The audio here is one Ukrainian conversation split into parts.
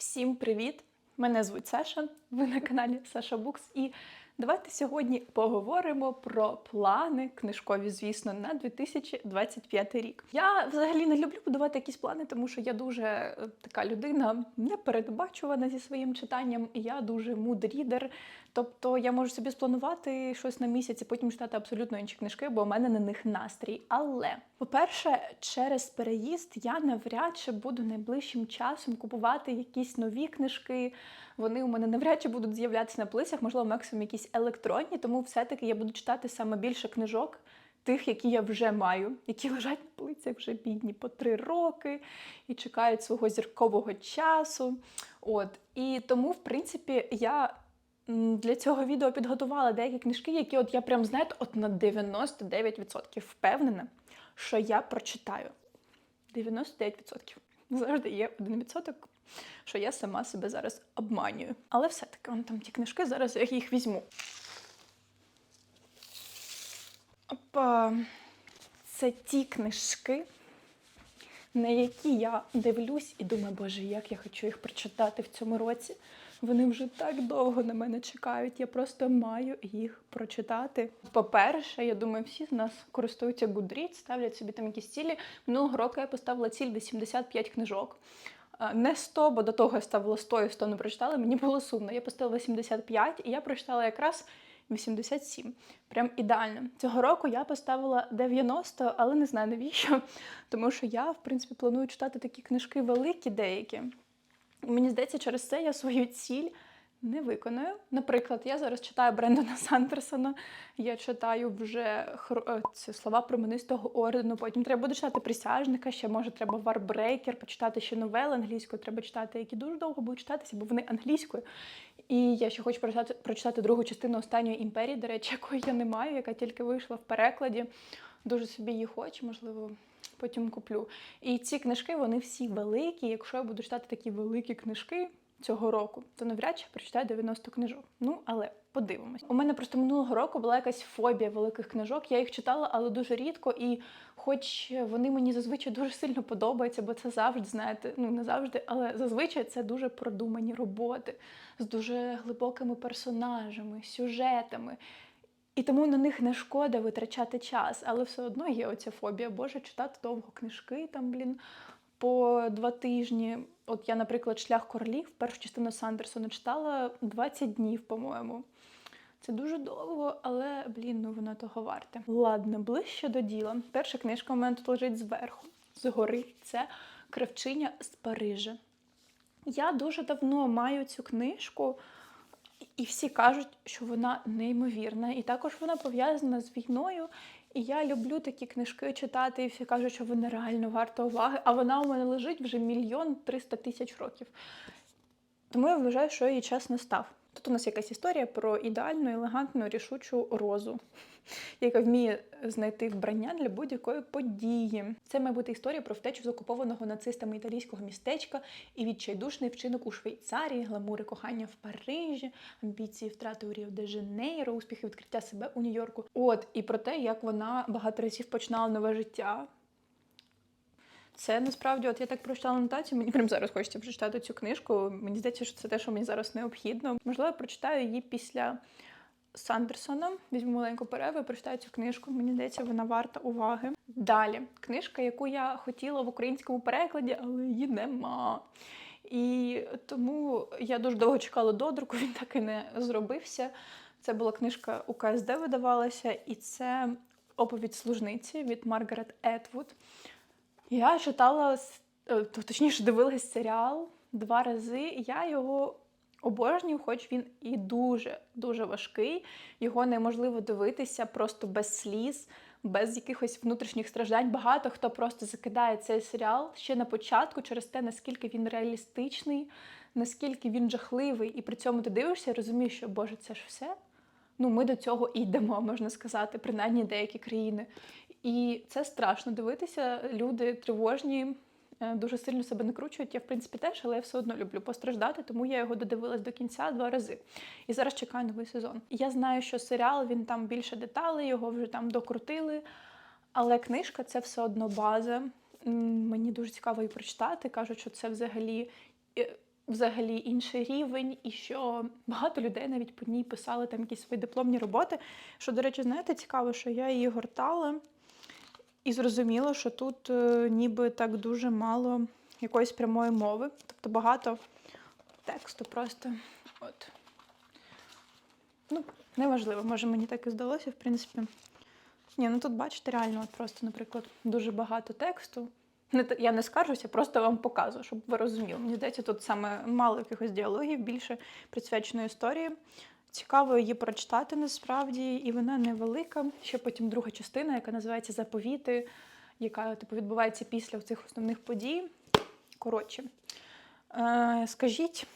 Всім привіт! Мене звуть Саша. Ви на каналі Саша Букс. І давайте сьогодні поговоримо про плани книжкові, звісно, на 2025 рік. Я взагалі не люблю будувати якісь плани, тому що я дуже е, така людина непередбачувана зі своїм читанням, і я дуже мудрідер. Тобто я можу собі спланувати щось на місяць і потім читати абсолютно інші книжки, бо у мене на них настрій. Але, по-перше, через переїзд я навряд чи буду найближчим часом купувати якісь нові книжки. Вони у мене навряд чи будуть з'являтися на полицях, можливо, максимум якісь електронні, тому все-таки я буду читати саме більше книжок. Тих, які я вже маю, які лежать на полицях вже бідні по три роки і чекають свого зіркового часу. От і тому, в принципі, я для цього відео підготувала деякі книжки, які от я прям знаєте, от на 99% впевнена, що я прочитаю. 99%. Завжди є 1%, що я сама себе зараз обманюю. Але все-таки вон там ті книжки, зараз я їх візьму. Опа. Це ті книжки, на які я дивлюсь і думаю, боже, як я хочу їх прочитати в цьому році. Вони вже так довго на мене чекають. Я просто маю їх прочитати. По-перше, я думаю, всі з нас користуються Goodreads, ставлять собі там якісь цілі. Минулого року я поставила ціль де 75 книжок. Не 100, бо до того я ставила 100 і 100 не прочитала. Мені було сумно. Я поставила 75, і я прочитала якраз 87. Прям ідеально. Цього року я поставила 90, але не знаю навіщо. Тому що я, в принципі, планую читати такі книжки великі деякі. Мені здається, через це я свою ціль не виконую. Наприклад, я зараз читаю Брендона Сандерсона, я читаю вже хр- е, ці слова променистого ордену. Потім треба буде читати присяжника, ще може треба Варбрейкер, почитати ще новели англійською. Треба читати, які дуже довго будуть читатися, бо вони англійською. І я ще хочу прочитати, прочитати другу частину останньої імперії, до речі, якої я не маю, яка тільки вийшла в перекладі. Дуже собі її хочу, можливо, потім куплю. І ці книжки вони всі великі. Якщо я буду читати такі великі книжки цього року, то навряд чи прочитаю 90 книжок. Ну, але подивимось. У мене просто минулого року була якась фобія великих книжок. Я їх читала, але дуже рідко. І хоч вони мені зазвичай дуже сильно подобаються, бо це завжди, знаєте, ну не завжди, але зазвичай це дуже продумані роботи з дуже глибокими персонажами, сюжетами. І тому на них не шкода витрачати час, але все одно є оця фобія. Боже, читати довго книжки там, блін, по два тижні. От я, наприклад, шлях королів, першу частину Сандерсона читала 20 днів, по-моєму. Це дуже довго, але блін, ну воно того варте. Ладно, ближче до діла. Перша книжка у мене тут лежить зверху, згори. Це Кравчиня з Парижа. Я дуже давно маю цю книжку, і всі кажуть, що вона неймовірна. І також вона пов'язана з війною. І я люблю такі книжки читати, і всі кажуть, що вона реально варта уваги. А вона у мене лежить вже мільйон триста тисяч років. Тому я вважаю, що її час настав. Тут у нас якась історія про ідеальну, елегантну, рішучу розу, яка вміє знайти вбрання для будь-якої події. Це має бути історія про втечу з окупованого нацистами італійського містечка і відчайдушний вчинок у Швейцарії, гламури кохання в Парижі, амбіції втрати у Ріо де Жанейро, успіхи відкриття себе у Нью-Йорку. От і про те, як вона багато разів починала нове життя. Це насправді, от я так прочитала анотацію, мені прямо зараз хочеться прочитати цю книжку. Мені здається, що це те, що мені зараз необхідно. Можливо, прочитаю її після Сандерсона. Візьму маленьку перерву прочитаю цю книжку. Мені здається, вона варта уваги. Далі книжка, яку я хотіла в українському перекладі, але її нема. І тому я дуже довго чекала додруку, він так і не зробився. Це була книжка у КСД видавалася, і це оповідь служниці від Маргарет Етвуд. Я читала, е, то- точніше, дивилась серіал два рази. Я його обожнюю, хоч він і дуже дуже важкий. Його неможливо дивитися просто без сліз, без якихось внутрішніх страждань. Багато хто просто закидає цей серіал ще на початку через те, наскільки він реалістичний, наскільки він жахливий, і при цьому ти дивишся розумієш, що Боже, це ж все. Ну, ми до цього йдемо, можна сказати, принаймні деякі країни. І це страшно дивитися. Люди тривожні, е, дуже сильно себе накручують. Я, в принципі, теж, але я все одно люблю постраждати, тому я його додивилась до кінця два рази. І зараз чекаю новий сезон. Я знаю, що серіал він там більше деталей, його вже там докрутили. Але книжка це все одно база. Мені дуже цікаво її прочитати. Кажуть, що це взагалі е, взагалі інший рівень, і що багато людей навіть по ній писали там якісь свої дипломні роботи. Що, до речі, знаєте, цікаво, що я її гортала і зрозуміла, що тут е, ніби так дуже мало якоїсь прямої мови, тобто багато тексту просто. От. Ну, неважливо, може мені так і здалося, в принципі. Ні, ну тут бачите, реально, от просто, наприклад, дуже багато тексту. Не, я не скаржуся, просто вам показую, щоб ви розуміли. Мені здається, тут саме мало якихось діалогів, більше присвячено історії. Цікаво її прочитати насправді, і вона невелика. Ще потім друга частина, яка називається Заповіти, яка типу відбувається після цих основних подій. Коротше, е, скажіть,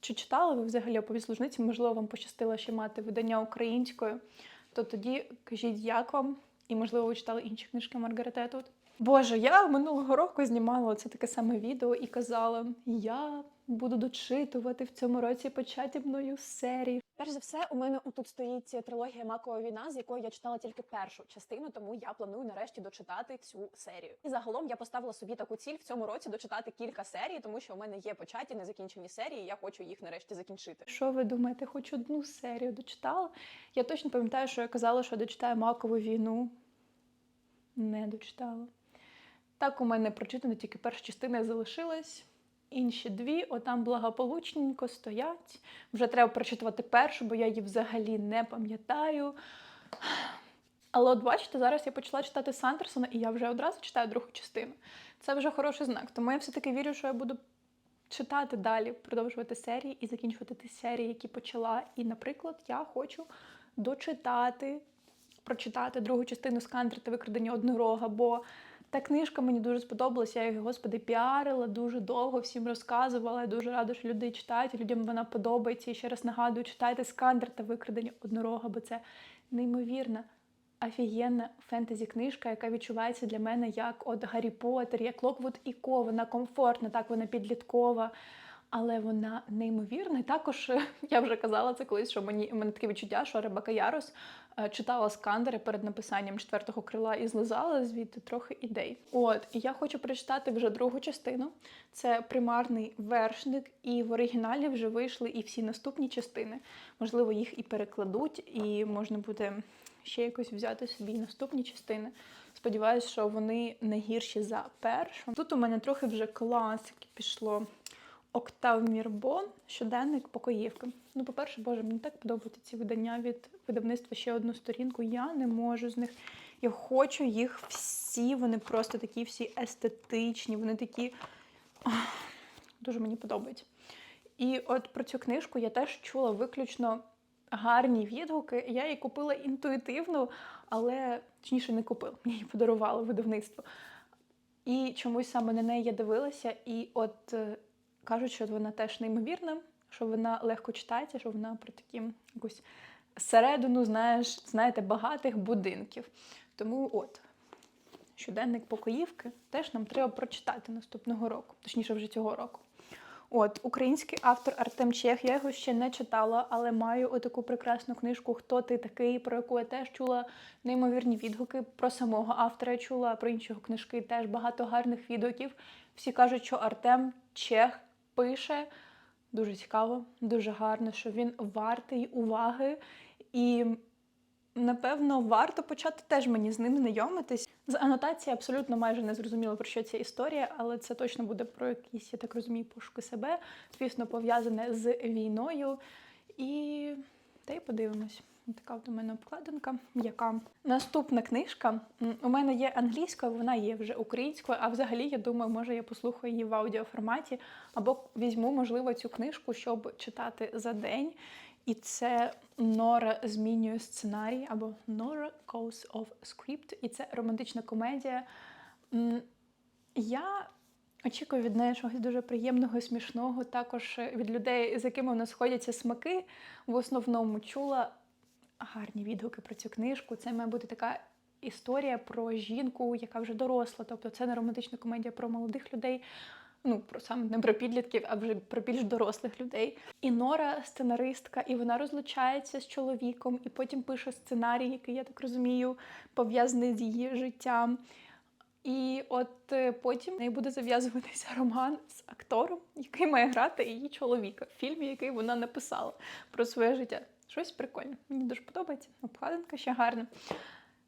чи читали ви взагалі оповість служниці? Можливо, вам пощастило ще мати видання українською. То тоді кажіть, як вам? І можливо, ви читали інші книжки Маргарет Етвуд? Боже, я минулого року знімала це таке саме відео і казала: я буду дочитувати в цьому році початі мною серії. Перш за все, у мене тут стоїть трилогія Макова війна, з якої я читала тільки першу частину, тому я планую нарешті дочитати цю серію. І загалом я поставила собі таку ціль в цьому році дочитати кілька серій, тому що у мене є початі незакінчені серії. Я хочу їх нарешті закінчити. Що ви думаєте, хоч одну серію дочитала? Я точно пам'ятаю, що я казала, що дочитаю Макову війну. Не дочитала. Так у мене прочитано тільки перша частина залишилась. Інші дві, отам благополучненько стоять. Вже треба прочитувати першу, бо я її взагалі не пам'ятаю. Але от бачите, зараз я почала читати Сандерсона, і я вже одразу читаю другу частину. Це вже хороший знак. Тому я все-таки вірю, що я буду читати далі, продовжувати серії і закінчувати ті серії, які почала. І, наприклад, я хочу дочитати, прочитати другу частину Скандер та викрадення однорога, бо та книжка мені дуже сподобалася. Я її, господи, піарила дуже довго, всім розказувала. Я дуже рада, що люди читають, людям вона подобається. І ще раз нагадую, читайте Скандер та викрадення однорога, бо це неймовірна. Офігенна фентезі-книжка, яка відчувається для мене як от Гаррі Поттер, як Локвуд і Ко. Вона комфортна, так вона підліткова, але вона неймовірна. І також е, я вже казала це колись, що мені мене таке відчуття, що Ребека Ярос е, читала скандери перед написанням четвертого крила і злизала звідти трохи ідей. От, і я хочу прочитати вже другу частину. Це примарний вершник, і в оригіналі вже вийшли і всі наступні частини. Можливо, їх і перекладуть, і можна буде ще якось взяти собі наступні частини. Сподіваюсь, що вони не гірші за першу. Тут у мене трохи вже класики пішло. Октав Мірбон, щоденник покоївки. Ну, по-перше, боже, мені так подобаються ці видання від видавництва ще одну сторінку. Я не можу з них. Я хочу їх всі. Вони просто такі всі естетичні, вони такі дуже мені подобаються. І от про цю книжку я теж чула виключно гарні відгуки. Я її купила інтуїтивно, але точніше не купила. Мені її подарувало видавництво. І чомусь саме на неї я дивилася, і от е, кажуть, що вона теж неймовірна, що вона легко читається, що вона про такі якусь середину, знаєш, знаєте, багатих будинків. Тому от. Щоденник покоївки теж нам треба прочитати наступного року, точніше, вже цього року. От, український автор Артем Чех, я його ще не читала, але маю отаку прекрасну книжку Хто ти такий, про яку я теж чула неймовірні відгуки. Про самого автора я чула, про інші його книжки теж багато гарних відгуків. Всі кажуть, що Артем Чех пише дуже цікаво, дуже гарно, що він вартий уваги. І напевно варто почати теж мені з ним знайомитись. З анотації абсолютно майже не зрозуміло, про що ця історія, але це точно буде про якісь, я так розумію, пошуки себе, звісно, пов'язане з війною. І та й подивимось. Така от у мене обкладинка, яка наступна книжка. У мене є англійською, вона є вже українською, а взагалі, я думаю, може я послухаю її в аудіоформаті, або візьму, можливо, цю книжку, щоб читати за день. І це Нора змінює сценарій, або Nora Goes of Script, і це романтична комедія. Я очікую від неї чогось дуже приємного смішного. Також від людей, з якими у нас сходяться смаки. В основному чула гарні відгуки про цю книжку. Це має бути така історія про жінку, яка вже доросла. Тобто це не романтична комедія про молодих людей. Ну, про саме не про підлітків, а вже про більш дорослих людей. І Нора сценаристка, і вона розлучається з чоловіком, і потім пише сценарій, який, я так розумію, пов'язаний з її життям. І от е, потім в неї буде зав'язуватися роман з актором, який має грати її чоловіка в фільмі, який вона написала про своє життя. Щось прикольне. Мені дуже подобається. Обкладинка ще гарна.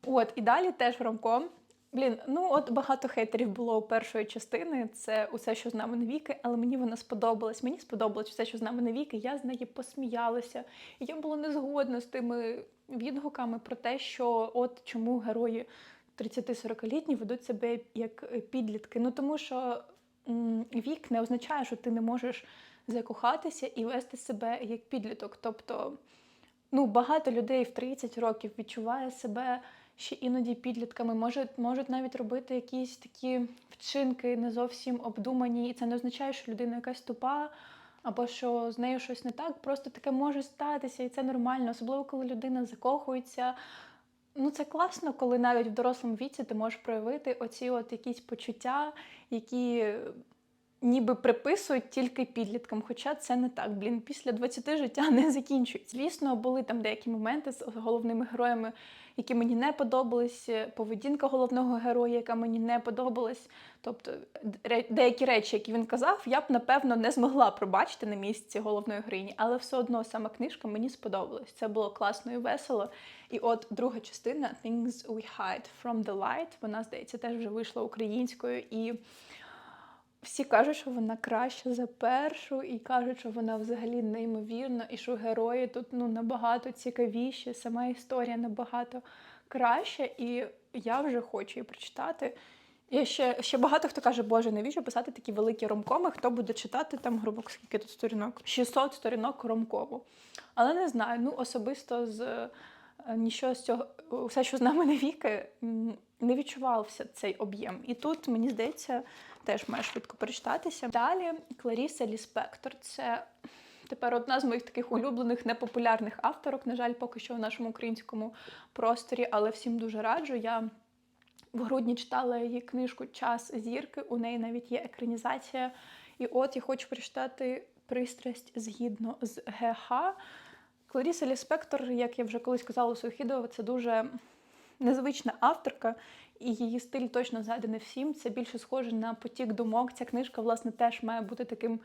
От, і далі теж ромком. Блін, ну от багато хейтерів було у першої частини. Це усе, що з нами навіки, але мені вона сподобалась. Мені сподобалось все, що з нами навіки. Я з неї посміялася. І я була не згодна з тими відгуками про те, що от чому герої 30-40-літні ведуть себе як е, підлітки. Ну тому що м, вік не означає, що ти не можеш закохатися і вести себе як підліток. Тобто, ну багато людей в 30 років відчуває себе ще іноді підлітками, можуть, можуть навіть робити якісь такі вчинки не зовсім обдумані, і це не означає, що людина якась тупа. Або що з нею щось не так, просто таке може статися, і це нормально, особливо коли людина закохується. Ну, це класно, коли навіть в дорослому віці ти можеш проявити оці от якісь почуття, які ніби приписують тільки підліткам. Хоча це не так. Блін, після 20 життя не закінчується. Звісно, були там деякі моменти з головними героями, які мені не подобались. Поведінка головного героя, яка мені не подобалась. Тобто деякі речі, які він казав, я б напевно не змогла пробачити на місці головної героїні, але все одно сама книжка мені сподобалась. Це було класно і весело. І от друга частина Things We Hide from the Light, вона, здається, теж вже вийшла українською. І всі кажуть, що вона краща за першу, і кажуть, що вона взагалі неймовірна, і що герої тут ну, набагато цікавіші, сама історія набагато краща, і я вже хочу її прочитати. Я ще, ще багато хто каже, Боже, навіщо писати такі великі ромкоми? Хто буде читати там, грубо скільки тут сторінок? 600 сторінок ромкому. Але не знаю, ну особисто з е, нічого з цього, все, що з нами навіки, не відчувався цей об'єм. І тут, мені здається, теж має швидко перечитатися. Далі Кларіса Ліспектор. Це тепер одна з моїх таких улюблених непопулярних авторок. На жаль, поки що в нашому українському просторі, але всім дуже раджу. Я в грудні читала її книжку Час зірки. У неї навіть є екранізація. І от я хочу прочитати пристрасть згідно з ГХ. Кларіса Ліспектор, як я вже колись казала у своїх це дуже незвична авторка, і її стиль точно зайде всім. Це більше схоже на потік думок. Ця книжка, власне, теж має бути таким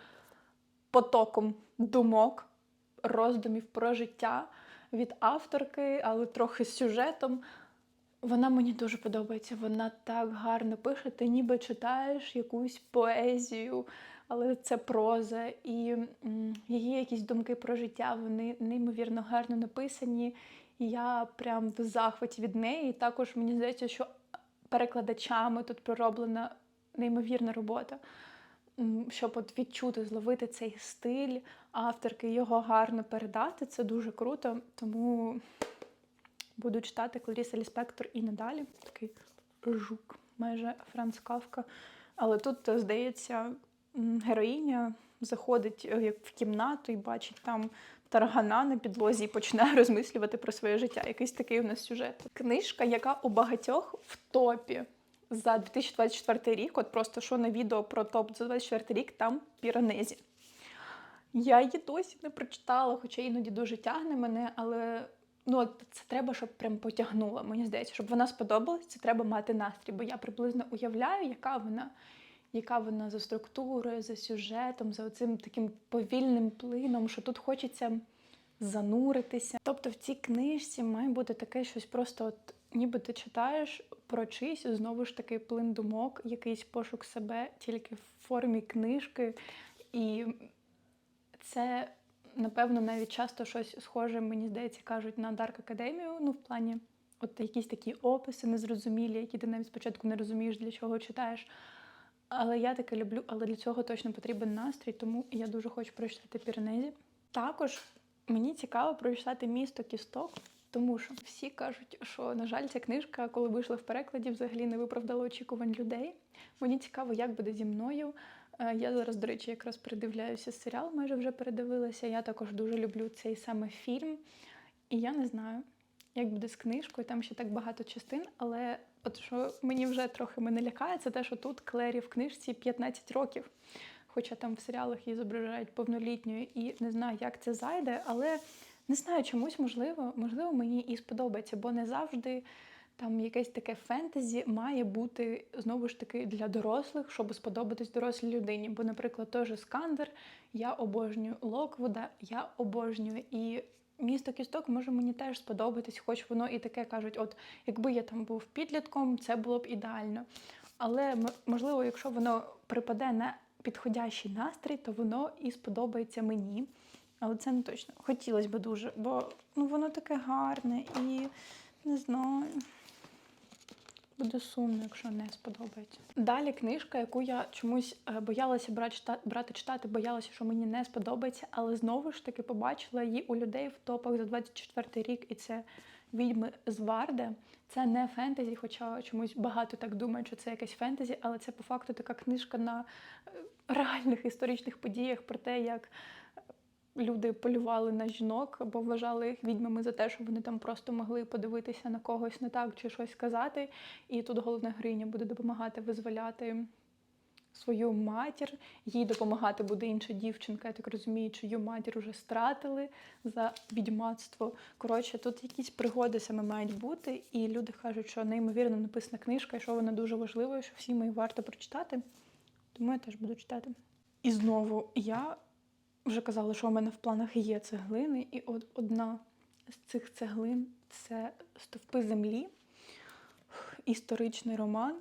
потоком думок, роздумів про життя від авторки, але трохи з сюжетом. Вона мені дуже подобається. Вона так гарно пише. Ти ніби читаєш якусь поезію, але це проза. І її якісь думки про життя, вони неймовірно гарно написані. Я прям в захваті від неї. І також мені здається, що перекладачами тут пророблена неймовірна робота. Щоб от відчути, зловити цей стиль авторки, його гарно передати, це дуже круто. Тому буду читати Кларіса Ліспектор і надалі. Такий жук, майже Франц Кавка. Але тут, е, здається, героїня заходить е, в кімнату і бачить там таргана на підлозі і починає розмислювати про своє життя. Якийсь такий у нас сюжет. Книжка, яка у багатьох в топі за 2024 рік. От просто що на відео про топ за 2024 рік, там Піранезі. Я її досі не прочитала, хоча іноді дуже тягне мене, але ну, це треба, щоб прям потягнула. Мені здається, щоб вона сподобалась, це треба мати настрій, бо я приблизно уявляю, яка вона, яка вона за структурою, за сюжетом, за цим таким повільним плином, що тут хочеться зануритися. Тобто в цій книжці має бути таке щось просто, от, ніби ти читаєш про чийсь, знову ж таки, плин думок, якийсь пошук себе тільки в формі книжки. І це, напевно, навіть часто щось схоже, мені здається, кажуть на Дарк Академію, ну, в плані, от якісь такі описи незрозумілі, які ти навіть спочатку не розумієш, для чого читаєш. Але я таке люблю, але для цього точно потрібен настрій, тому я дуже хочу прочитати Піренезі. Також мені цікаво прочитати місто Кісток, тому що всі кажуть, що, на жаль, ця книжка, коли вийшла в перекладі, взагалі не виправдала очікувань людей. Мені цікаво, як буде зі мною. Е, Я зараз, до речі, якраз передивляюся серіал, майже вже передивилася. Я також дуже люблю цей саме фільм. І я не знаю, як буде з книжкою, там ще так багато частин, але от що мені вже трохи мене лякає, це те, що тут Клері в книжці 15 років. Хоча там в серіалах її зображають повнолітньою і не знаю, як це зайде, але не знаю, чомусь можливо, можливо, мені і сподобається, бо не завжди там якесь таке фентезі має бути знову ж таки для дорослих, щоб сподобатись дорослій людині. Бо, наприклад, же Скандер, я обожнюю Локвуда, я обожнюю і. Місто кісток може мені теж сподобатись, хоч воно і таке кажуть, от якби я там був підлітком, це було б ідеально. Але можливо, якщо воно припаде на підходящий настрій, то воно і сподобається мені. Але це не точно. Хотілося б дуже, бо ну, воно таке гарне і не знаю. Буде сумно, якщо не сподобається. Далі книжка, яку я чомусь е, боялася брати, читати, боялася, що мені не сподобається, але знову ж таки побачила її у людей в топах за 24 рік, і це відьми з Варде. Це не фентезі, хоча чомусь багато так думають, що це якесь фентезі, але це по факту така книжка на е, реальних історичних подіях про те, як люди полювали на жінок або вважали їх відьмами за те, що вони там просто могли подивитися на когось не так чи щось сказати. І тут головна героїня буде допомагати визволяти свою матір. Їй допомагати буде інша дівчинка, я так розумію, чию матір уже стратили за відьмацтво. Коротше, тут якісь пригоди саме мають бути, і люди кажуть, що неймовірно написана книжка, і що вона дуже важлива, що всім її варто прочитати. Тому я теж буду читати. І знову я вже казала, що у мене в планах є цеглини, і от одна з цих цеглин це стовпи землі, історичний роман,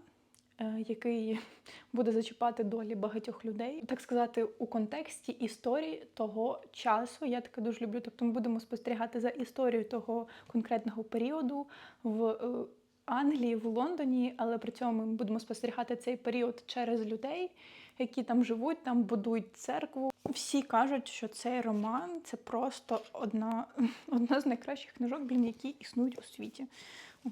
е, який буде зачіпати долі багатьох людей. Так сказати, у контексті історії того часу. Я таке дуже люблю. Тобто ми будемо спостерігати за історією того конкретного періоду в е, Англії, в Лондоні, але при цьому ми будемо спостерігати цей період через людей, які там живуть, там будують церкву. Всі кажуть, що цей роман це просто одна, одна з найкращих книжок, блін, які існують у світі.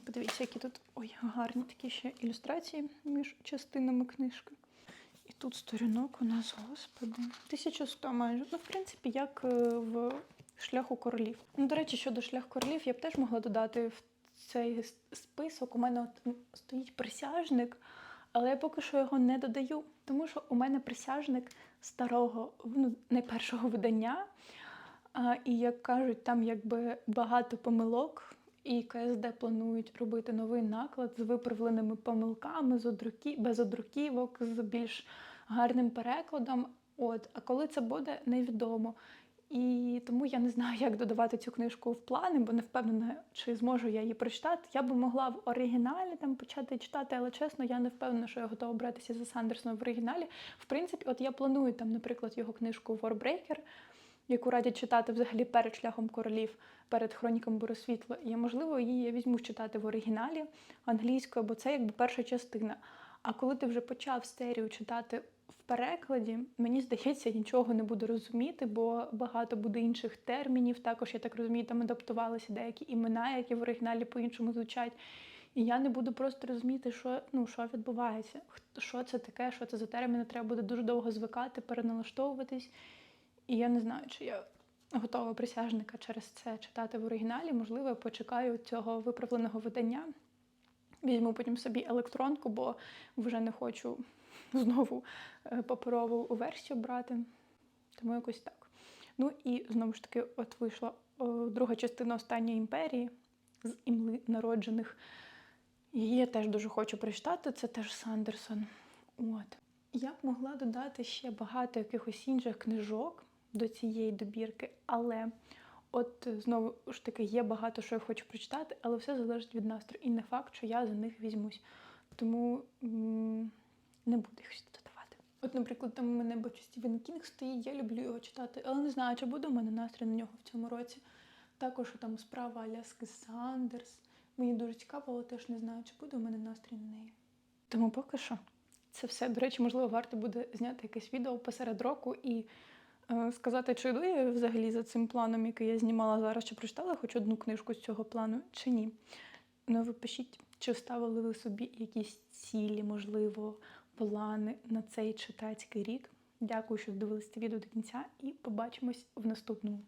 Подивіться, які тут ой, гарні такі ще ілюстрації між частинами книжки. І тут сторінок у нас, господи, 1100 майже. Ну, в принципі, як е, в шляху королів. Ну, до речі, щодо шлях королів, я б теж могла додати в цей список. У мене от стоїть присяжник, але я поки що його не додаю, тому що у мене присяжник старого, ну, не першого видання. А, і як кажуть, там якби багато помилок, і КСД планують робити новий наклад з виправленими помилками, з одрукі... без одруківок, з більш гарним перекладом. От, а коли це буде, невідомо. І тому я не знаю, як додавати цю книжку в плани, бо не впевнена, чи зможу я її прочитати. Я би могла в оригіналі там почати читати, але чесно, я не впевнена, що я готова братися за Сандерсона в оригіналі. В принципі, от я планую там, наприклад, його книжку Warбreaker, яку радять читати взагалі перед шляхом королів, перед хроніком Боросвітла. Я можливо її я візьму читати в оригіналі англійською, бо це якби перша частина. А коли ти вже почав серію читати в перекладі, мені здається, нічого не буду розуміти, бо багато буде інших термінів. Також я так розумію, там адаптувалися деякі імена, які в оригіналі по-іншому звучать. І я не буду просто розуміти, що, ну, що відбувається, що це таке, що це за терміни. Треба буде дуже довго звикати, переналаштовуватись. І я не знаю, чи я готова присяжника через це читати в оригіналі. Можливо, я почекаю цього виправленого видання. Візьму потім собі електронку, бо вже не хочу знову е, паперову версію брати. Тому якось так. Ну і знову ж таки, от вийшла о, друга частина останньої імперії з імли народжених. Її я теж дуже хочу прочитати. Це теж Сандерсон. От. Я б могла додати ще багато якихось інших книжок до цієї добірки, але от е, знову ж таки є багато, що я хочу прочитати, але все залежить від настрою. І не факт, що я за них візьмусь. Тому м, не буду їх додавати. От, наприклад, там у мене бачу Стівен Кінг стоїть, я люблю його читати, але не знаю, чи буде у мене настрій на нього в цьому році. Також там справа Аляски Сандерс. Мені дуже цікаво, але теж не знаю, чи буде у мене настрій на неї. Тому поки що це все. До речі, можливо, варто буде зняти якесь відео посеред року і е, сказати, чи йду я взагалі за цим планом, який я знімала зараз, чи прочитала хоч одну книжку з цього плану, чи ні. Ну, ви пишіть, чи ставили ви собі якісь цілі, можливо, плани на цей читацький рік. Дякую, що дивилися відео до кінця, і побачимось в наступному.